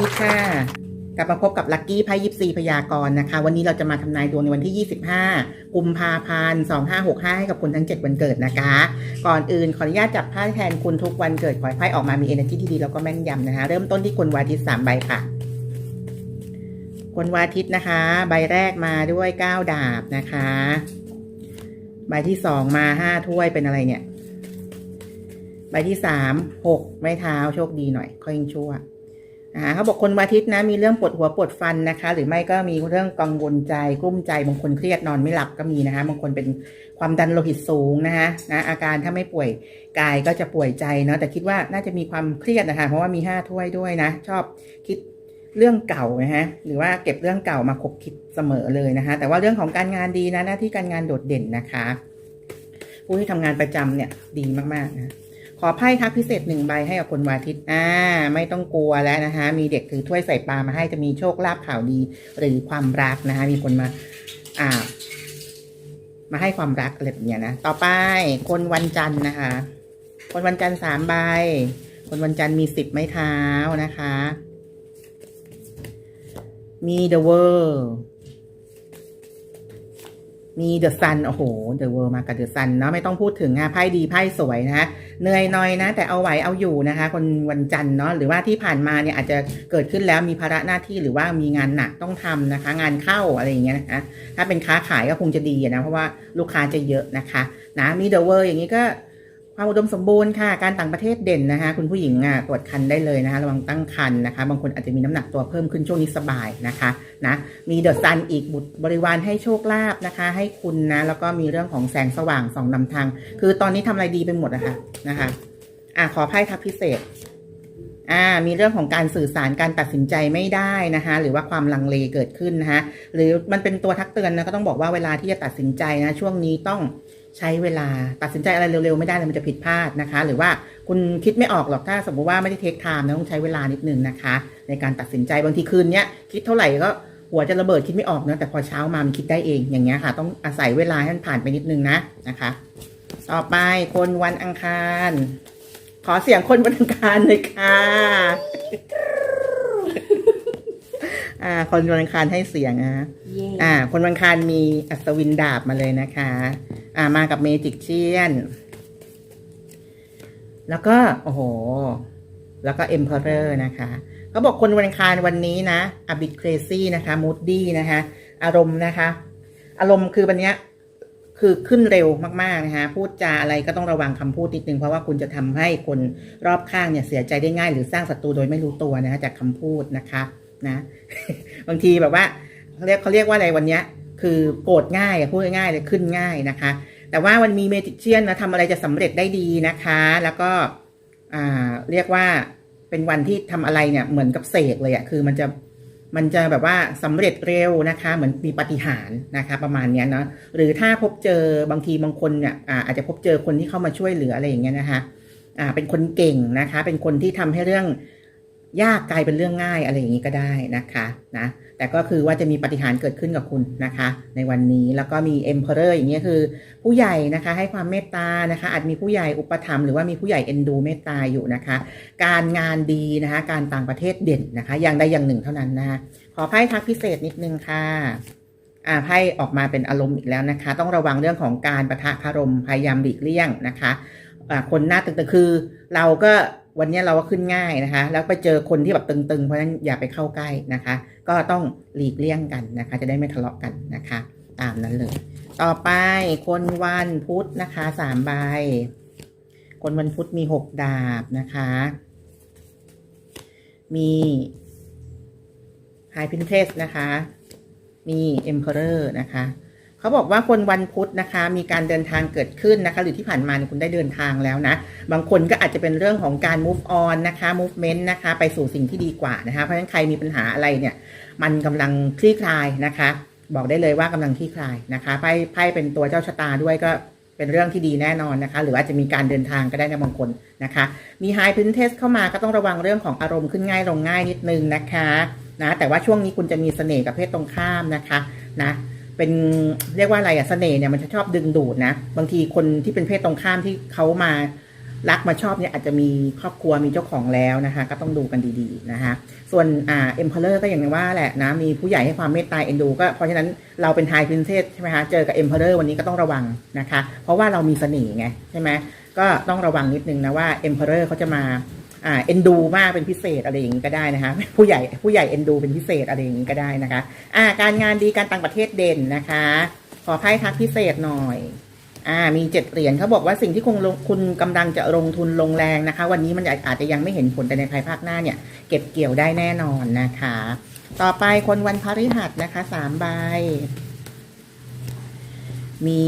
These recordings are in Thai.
ดีค่ะ กลับมาพบกับลัคกี้ไพ่ยิปซีพยากรณ์นะคะ วันนี้เราจะมาทำนายดวงในวันที่ 25 กุมภาพันธ์ 2565 ให้กับคุณทั้ง 7 วันเกิดนะคะ ก่อนอื่นขออนุญาตจับไพ่แทนคุณทุกวันเกิด ขอให้ไพ่ออกมามี energy ที่ดีแล้วก็แม่นยำนะคะ เริ่มต้นที่คุณวาทิต3ใบค่ะ คนวาทิตนะคะ ใบแรกมาด้วย 9 ดาบนะคะ ใบที่ 2 มา 5 ถ้วยเป็นอะไรเนี่ย ใบที่สามหกไม้เท้าโชคดีหน่อยค่อยยิ่งชั่ว นะคะเขาบอกคนวันอาทิตย์นะมีเรื่องปวดหัวปวดฟันนะคะ หรือไม่ก็มีเรื่องกังวลใจกลุ้มใจบางคนเครียดนอนไม่หลับก็มีนะคะบางคนเป็นความดันโลหิตสูงนะคะนะอาการถ้าไม่ป่วยกายก็จะป่วยใจเนาะแต่คิดว่าน่าจะมีความเครียดนะคะเพราะว่ามีห้าถ้วยด้วยนะ ชอบคิดเรื่องเก่านะฮะหรือว่าเก็บเรื่องเก่ามาคบคิดเสมอเลยนะคะ แต่ว่าเรื่องของการงานดีนะหน้าที่การงานโดดเด่นนะคะ ผู้ที่ทำงานประจำเนี่ยดีมากๆนะ ขอไพ่ทักพิเศษหนึ่งใบให้กับคนวาทิตอ่า ไม่ต้องกลัวแล้วนะคะ มีเด็กถือถ้วยใส่ปลามาให้จะมีโชคลาภข่าวดี หรือความรักนะคะ มีคนมา อ่า มาให้ความรักอะไรแบบเนี้ยนะ ต่อไปคนวันจันทร์นะคะ คนวันจันทร์สามใบ คนวันจันทร์มีสิบไม้เท้านะคะ มี The World มีเดอะซันโอ้โหเดอะเวิร์มากับเดอะซันเนาะไม่ต้องพูดถึงนะไพ่ดีไพ่สวยนะเหนื่อยหน่อยนะ แต่เอาไหวเอาอยู่นะคะ คนวันจันทร์เนาะหรือว่าที่ผ่านมาเนี่ยอาจจะเกิดขึ้นแล้วมีภาระหน้าที่หรือว่ามีงานหนักต้องทำนะคะ งานเข้าอะไรอย่างเงี้ยนะคะถ้าเป็นค้าขายก็คงจะดีนะเพราะว่าลูกค้าจะเยอะนะคะนะมีเดอะเวิร์อย่างนี้ก็ ความอุดมสมบูรณ์ค่ะ การต่างประเทศเด่นนะคะ คุณผู้หญิงอะตรวจคันได้เลยนะคะ ระวังตั้งคันนะคะ บางคนอาจจะมีน้ำหนักตัวเพิ่มขึ้นช่วงนี้สบายนะคะนะมีเดอะซันอีกบุตรบริวารให้โชคลาภนะคะ ให้คุณนะแล้วก็มีเรื่องของแสงสว่างสองนำทาง คือตอนนี้ทำอะไรดีไปหมดนะคะนะคะอะขอไพ่ทับพิเศษอ่ามีเรื่องของการสื่อสารการตัดสินใจไม่ได้นะคะหรือว่าความลังเลเกิดขึ้นนะคะหรือมันเป็นตัวทักเตือนนะก็ต้องบอกว่าเวลาที่จะตัดสินใจนะช่วงนี้ต้อง ใช้เวลาตัดสินใจอะไรเร็วๆ ไม่ได้เลยมันจะผิดพลาดนะคะ หรือว่าคุณคิดไม่ออกหรอกถ้าสมมติว่าไม่ได้เทคไทม์นะต้องใช้เวลานิดนึงนะคะ ในการตัดสินใจบางทีคืนเนี้ยคิดเท่าไหร่ก็หัวจะระเบิดคิดไม่ออกเนะแต่พอเช้ามามันคิดได้เองอย่างเงี้ยค่ะ ต้องอาศัยเวลาให้มันผ่านไปนิดนึงนะนะคะ ต่อไปคนวันอังคาร ขอเสียงคนวันอังคารเลยค่ะ อ่า คนวันอังคารให้เสียงนะเย่อ่า คนวันอังคารมีอัศวินดาบมาเลยนะคะ อ่ามากับเมจิกเชียน แล้วก็โอ้โห แล้วก็เอ็มเพอเรอร์นะคะเขาบอกคนวันอังคารวันนี้นะอบิ t เครซี่นะคะมูดดี้นะคะ อารมณ์นะคะ อารมณ์คือวันเนี้ยคือขึ้นเร็วมากๆนะคะพูดจาอะไรก็ต้องระวังคำพูดนิดนึงเพราะว่าคุณจะทำให้คนรอบข้างเนี่ยเสียใจได้ง่าย หรือสร้างศัตรูโดยไม่รู้ตัวนะคะจากคำพูดนะคะ นะ บางทีแบบว่าเขาเรียกเขาเรียกว่าอะไรวันเนี้ย คือโกรธง่ายพูดง่ายเลยขึ้นง่ายนะคะ แต่ว่ามันมีเมจิเชียนนะทำอะไรจะสำเร็จได้ดีนะคะ แล้วก็อ่าเรียกว่าเป็นวันที่ทำอะไรเนี่ยเหมือนกับเสกเลยอะคือมันจะมันจะแบบว่าสำเร็จเร็วนะคะ เหมือนมีปาฏิหารย์นะคะ ประมาณนี้เนาะหรือถ้าพบเจอบางทีบางคนเนี่ยอาอาจจะพบเจอคนที่เข้ามาช่วยเหลืออะไรอย่างเงี้ยนะคะ อ่าเป็นคนเก่งนะคะ เป็นคนที่ทำให้เรื่อง ยากกลายเป็นเรื่องง่ายอะไรอย่างนี้ก็ได้นะคะนะแต่ก็คือว่าจะมีปาฏิหารย์เกิดขึ้นกับคุณนะคะ ในวันนี้แล้วก็มี Emperor อย่างเงี้ยคือ ผู้ใหญ่นะคะให้ความเมตตานะคะ อาจมีผู้ใหญ่อุปถัมภ์หรือว่ามีผู้ใหญ่เอ็นดูเมตตาอยู่นะคะ การงานดีนะคะ การต่างประเทศเด่นนะคะ อย่างใดอย่างหนึ่งเท่านั้นนะคะขอไพ่ทักพิเศษนิดนึงค่ะอ่าไพ่ออกมาเป็นอารมณ์อีกแล้วนะคะ ต้องระวังเรื่องของการประทะคารมพยายามหลีกเลี่ยงนะคะอ่าคนหน้าตึงๆคือ เราก็ วันนี้เราก็ขึ้นง่ายนะคะ แล้วไปเจอคนที่แบบตึงๆ เพราะฉะนั้นอย่าไปเข้าใกล้นะคะ ก็ต้องหลีกเลี่ยงกันนะคะ จะได้ไม่ทะเลาะกันนะคะ ตามนั้นเลย ต่อไปคนวันพุธนะคะสามใบ คนวันพุธมีหกดาบนะคะ มีไฮพินเทสนะคะ มีเอ็มเพอเรอร์นะคะ เขาบอกว่าคนวันพุธนะคะ มีการเดินทางเกิดขึ้นนะคะ หรือที่ผ่านมาเนี่ยคุณได้เดินทางแล้วนะ บางคนก็อาจจะเป็นเรื่องของการ move on นะคะ movement นะคะ ไปสู่สิ่งที่ดีกว่านะคะ เพราะฉะนั้นใครมีปัญหาอะไรเนี่ย มันกำลังคลี่คลายนะคะ บอกได้เลยว่ากำลังคลี่คลายนะคะไพ่ไพ่เป็นตัวเจ้าชะตาด้วยก็เป็นเรื่องที่ดีแน่นอนนะคะ หรือว่าจะมีการเดินทางก็ได้นะบางคนนะคะ มีไฮพินเทสเข้ามาก็ต้องระวังเรื่องของอารมณ์ขึ้นง่ายลงง่ายนิดนึงนะคะนะแต่ว่าช่วงนี้คุณจะมีเสน่ห์กับเพศตรงข้ามนะคะนะ เป็นเรียกว่าอะไรอะเสน่ห์เนี่ยมันจะชอบดึงดูดนะ บางทีคนที่เป็นเพศตรงข้ามที่เขามารักมาชอบเนี่ยอาจจะมีครอบครัวมีเจ้าของแล้วนะคะ ก็ต้องดูกันดีๆนะคะ ส่วนอ่าเอ็มพอเลอร์ก็อย่างว่าแหละนะ มีผู้ใหญ่ให้ความเมตตาเอ็นดู ก็เพราะฉะนั้นเราเป็นไฮพรินเซสใช่ไหมคะเจอกับเอ็มพอเลอร์วันนี้ก็ต้องระวังนะคะ เพราะว่าเรามีเสน่ห์ไงใช่ไหมก็ต้องระวังนิดนึงนะว่าเอ็มพอเลอร์เขาจะมา อ่าเอ็นดูมากเป็นพิเศษอะไรอย่างนี้ก็ได้นะคะ ผู้ใหญ่ผู้ใหญ่เอ็นดูเป็นพิเศษอะไรอย่างนี้ก็ได้นะคะ อ่า การงานดีการต่างประเทศเด่นนะคะ ขอไพ่ทักพิเศษหน่อยอ่ามีเจ็ดเหรียญเขาบอกว่าสิ่งที่คงคุณกำลังจะลงทุนลงแรงนะคะ วันนี้มันอาจจะยังไม่เห็นผลแต่ในภายภาคหน้าเนี่ย เก็บเกี่ยวได้แน่นอนนะคะ ต่อไปคนวันพฤหัสนะคะสามใบ มี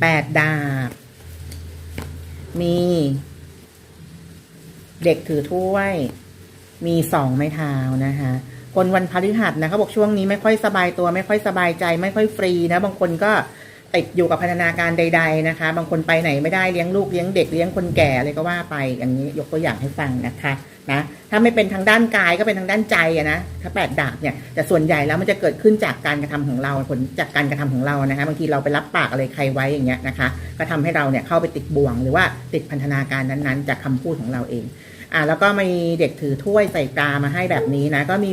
แปดดาบ มี เด็กถือถ้วย มีสองไม้เท้านะคะ คนวันพฤหัสนะเขาบอกช่วงนี้ไม่ค่อยสบายตัว ไม่ค่อยสบายใจ ไม่ค่อยฟรีนะ บางคนก็ติดอยู่กับพันธนาการใด ๆนะคะ บางคนไปไหนไม่ได้เลี้ยงลูกเลี้ยงเด็กเลี้ยงคนแก่อะไรก็ว่าไปอย่างนี้ยกตัวอย่างให้ฟังนะคะนะถ้าไม่เป็นทางด้านกายก็เป็นทางด้านใจนะถ้าแปดดาบเนี่ยแต่ส่วนใหญ่แล้วมันจะเกิดขึ้นจากการกระทำของเราผลจากการกระทำของเรานะคะบางทีเราไปรับปากอะไรใครไว้อย่างเงี้ยนะคะ ก็ทำให้เราเนี่ยเข้าไปติดบ่วงหรือว่าติดพันธนาการนั้นๆ จากคำพูดของเราเอง อ่าแล้วก็มีเด็กถือถ้วยใส่กามาให้แบบนี้นะ ก็มี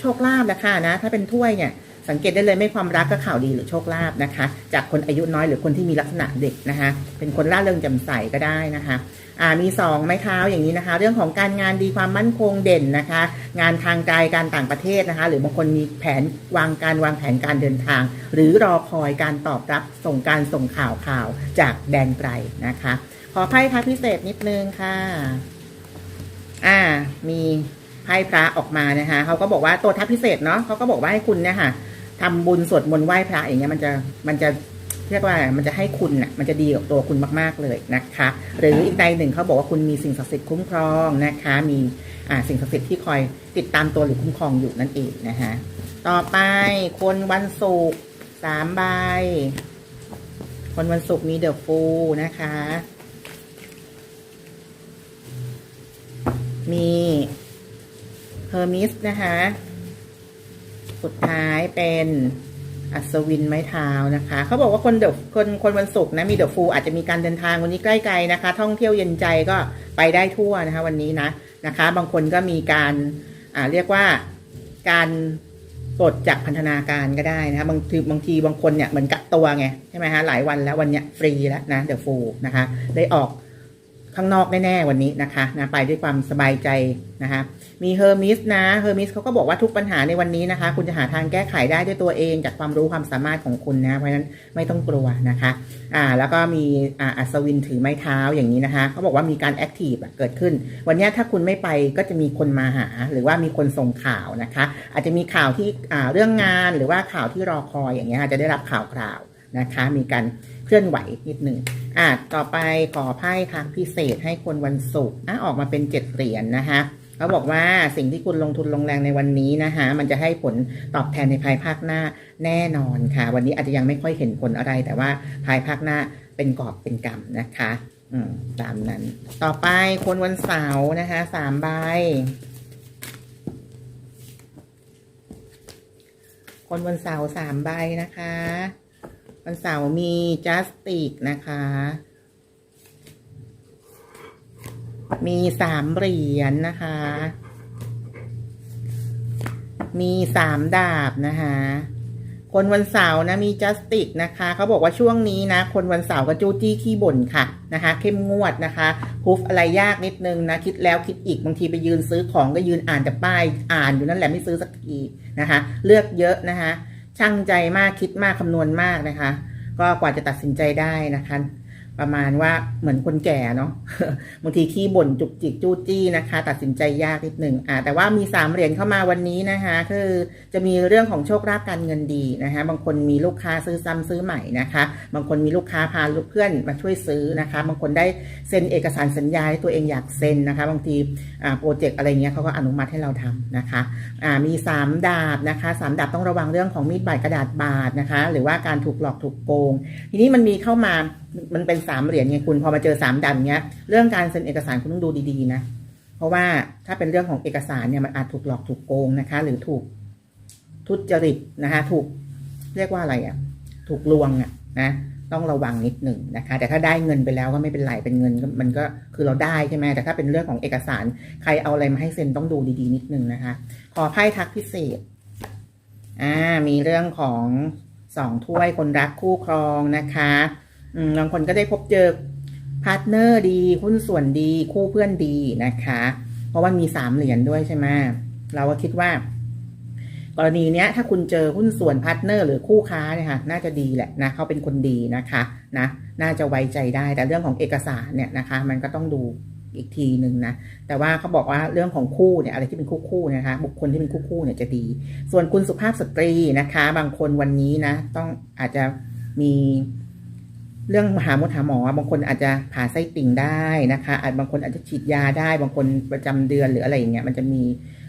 โชคลาภแหละค่ะนะ ถ้าเป็นถ้วยเนี่ยสังเกตได้เลยไม่ความรักก็ข่าวดีหรือโชคลาภนะคะ จากคนอายุน้อยหรือคนที่มีลักษณะเด็กนะคะ เป็นคนร่าเริงแจ่มใสก็ได้นะคะอ่ามีสองไม้เท้าอย่างนี้นะคะ เรื่องของการงานดีความมั่นคงเด่นนะคะ งานทางไกลการต่างประเทศนะคะ หรือบางคนมีแผนวางการวางแผนการเดินทาง หรือรอคอยการตอบรับส่งการส่งข่าวข่าวจากแดนไกลนะคะ ขอไพ่ทักพิเศษนิดนึงค่ะ อ่า มีไพ่พระออกมานะคะเขาก็บอกว่าตัวทัพพิเศษเนาะเขาก็บอกว่าให้คุณเนี่ยค่ะทำบุญสวดมนต์ไหว้พระอย่างเงี้ยมันจะมันจะเรียกว่ามันจะให้คุณน่ะมันจะดีกับตัวคุณมากๆเลยนะคะ หรืออีกในหนึ่งเขาบอกว่าคุณมีสิ่งศักดิ์สิทธิ์คุ้มครองนะคะ มีอ่าสิ่งศักดิ์สิทธิ์ที่คอยติดตามตัวหรือคุ้มครองอยู่นั่นเองนะคะต่อไปคนวันศุกร์สามใบคนวันศุกร์มีเดอะฟูนะคะ มีเฮอร์มิสนะคะ สุดท้ายเป็นอัศวินไม้เท้านะคะ เขาบอกว่าคนเดคนคนวันศุกร์นะมีเดอะฟูอาจจะมีการเดินทางวันนี้ใกล้ไกลนะคะ ท่องเที่ยวเย็นใจก็ไปได้ทั่วนะคะ วันนี้นะนะคะ บางคนก็มีการอ่าเรียกว่าการปลดจากพันธนาการก็ได้นะคะบางทีบางทีบางคนเนี่ยเหมือนกักตัวไงใช่ไหมฮะหลายวันแล้ววันเนี้ยฟรีแล้วนะเดอะฟูนะคะได้ออก ข้างนอกแน่ๆวันนี้นะคะนะไปด้วยความสบายใจนะคะมีเฮอร์มิสนะเฮอร์มิสเขาก็บอกว่าทุกปัญหาในวันนี้นะคะ คุณจะหาทางแก้ไขได้ด้วยตัวเองจากความรู้ความสามารถของคุณนะเพราะฉะนั้นไม่ต้องกลัวนะคะอ่าแล้วก็มีอ่าอัศวินถือไม้เท้าอย่างนี้นะคะเขาบอกว่ามีการแอคทีฟเกิดขึ้น วันนี้ถ้าคุณไม่ไปก็จะมีคนมาหา หรือว่ามีคนส่งข่าวนะคะ อาจจะมีข่าวที่อ่าเรื่องงานหรือว่าข่าวที่รอคอยอย่างเงี้ยจจะได้รับข่าวคราวนะคะ มีการ เคลื่อนไหวนิดหนึ่งอะต่อไปขอไพ่ทางพิเศษให้คนวันศุกร์อะออกมาเป็นเจ็ดเหรียญนนะคะเขาบอกว่าสิ่งที่คุณลงทุนลงแรงในวันนี้นะคะมันจะให้ผลตอบแทนในภายภาคหน้าแน่นอนค่ะ วันนี้อาจจะยังไม่ค่อยเห็นผลอะไร แต่ว่าภายภาคหน้าเป็นกอบเป็นกรรมนะคะอืมตามนั้น ต่อไปคนวันเสาร์นะคะสามใบคนวันเสาร์สามใบนะคะ วันเสาร์มีจัสติกนะคะ มีสามเหรียญนะคะ มีสามดาบนะคะ คนวันเสาร์นะมีจัสติกนะคะเขาบอกว่าช่วงนี้นะ คนวันเสาร์ก็จู้จี้ขี้บ่นค่ะนะคะ เข้มงวดนะคะพูฟอะไรยากนิดนึงนะ คิดแล้วคิดอีกบางทีไปยืนซื้อของก็ยืนอ่านแต่ป้ายอ่านอยู่นั่นแหละไม่ซื้อสักทีนะคะ เลือกเยอะนะคะ ช่างใจมากคิดมากคำนวณมากนะคะ ก็กว่าจะตัดสินใจได้นะคะ ประมาณว่าเหมือนคนแก่เนาะบางทีขี้บ่นจุกจิกจู้จี้นะคะ ตัดสินใจยากนิดหนึ่งอ่าแต่ว่ามีสามเหรียญเข้ามาวันนี้นะคะคือจะมีเรื่องของโชคลาภการเงินดีนะคะ บางคนมีลูกค้าซื้อซ้ำซื้อใหม่นะคะ บางคนมีลูกค้าพาลูกเพื่อนมาช่วยซื้อนะคะ บางคนได้เซ็นเอกสารสัญญาที่ตัวเองอยากเซ็นนะคะ บางทีอ่าโปรเจกต์อะไรเงี้ยเขาก็อนุมัติให้เราทำนะคะอ่ามีสามดาบนะคะสามดาบต้องระวังเรื่องของมีดบาดกระดาษบาดนะคะ หรือว่าการถูกหลอกถูกโกง ทีนี้มันมีเข้ามามันเป็นสามเหรียญไงคุณ พอมาเจอสามดันเงี้ย เรื่องการเซ็นเอกสารคุณต้องดูดีๆนะ เพราะว่าถ้าเป็นเรื่องของเอกสารเนี่ยมันอาจถูกหลอกถูกโกงนะคะ หรือถูกทุจริตนะคะถูกเรียกว่าอะไรอะ่ะ ถูกลวงอะ่ะนะต้องระวังนิดหนึ่งนะคะ แต่ถ้าได้เงินไปแล้วก็ไม่เป็นไรเป็นเงินมันก็คือเราได้ใช่ไหมแต่ถ้าเป็นเรื่องของเอกสารใครเอาอะไรมาให้เซ็นต้องดูดีๆ นิดนึงนะคะ ขอไพ่ทักพิเศษอ่ามีเรื่องของสองถ้วยคนรักคู่ครองนะคะ บางคนก็ได้พบเจอพาร์ทเนอร์ดีหุ้นส่วนดี คู่เพื่อนดีนะคะ เพราะว่ามีสามเหรียญด้วยใช่ไหมเราก็คิดว่า กรณีเนี้ย ถ้าคุณเจอหุ้นส่วนพาร์ทเนอร์หรือคู่ค้าเนี่ยค่ะ น่าจะดีแหละนะเขาเป็นคนดีนะคะนะน่าจะไว้ใจได้แต่เรื่องของเอกสารเนี่ยนะคะ มันก็ต้องดูอีกทีหนึ่งนะ แต่ว่าเขาบอกว่าเรื่องของคู่เนี่ยอะไรที่เป็นคู่คู่นะคะ บุคคลที่เป็นคู่คู่เนี่ยจะดี ส่วนคุณสุภาพสตรีนะคะ บางคนวันนี้นะ ต้องอาจจะมี เรื่องหาหมดหาหมอบางคนอาจจะผ่าไส้ติ่งได้นะคะอาจบางคนอาจจะฉีดยาได้ บางคนประจำเดือนหรืออะไรอย่างเงี้ยมันจะมี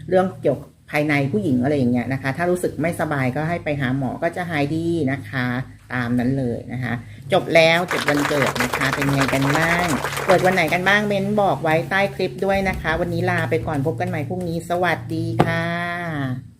เรื่องเกี่ยวกับภายในผู้หญิงอะไรอย่างเงี้ยนะคะ ถ้ารู้สึกไม่สบายก็ให้ไปหาหมอก็จะหายดีนะคะ ตามนั้นเลยนะคะ จบแล้วเจ็ดวันเกิดนะคะเป็นไงกันบ้างเกิดวันไหนกันบ้างเม้นบอกไว้ใต้คลิปด้วยนะคะ วันนี้ลาไปก่อนพบกันใหม่พรุ่งนี้ สวัสดีค่ะ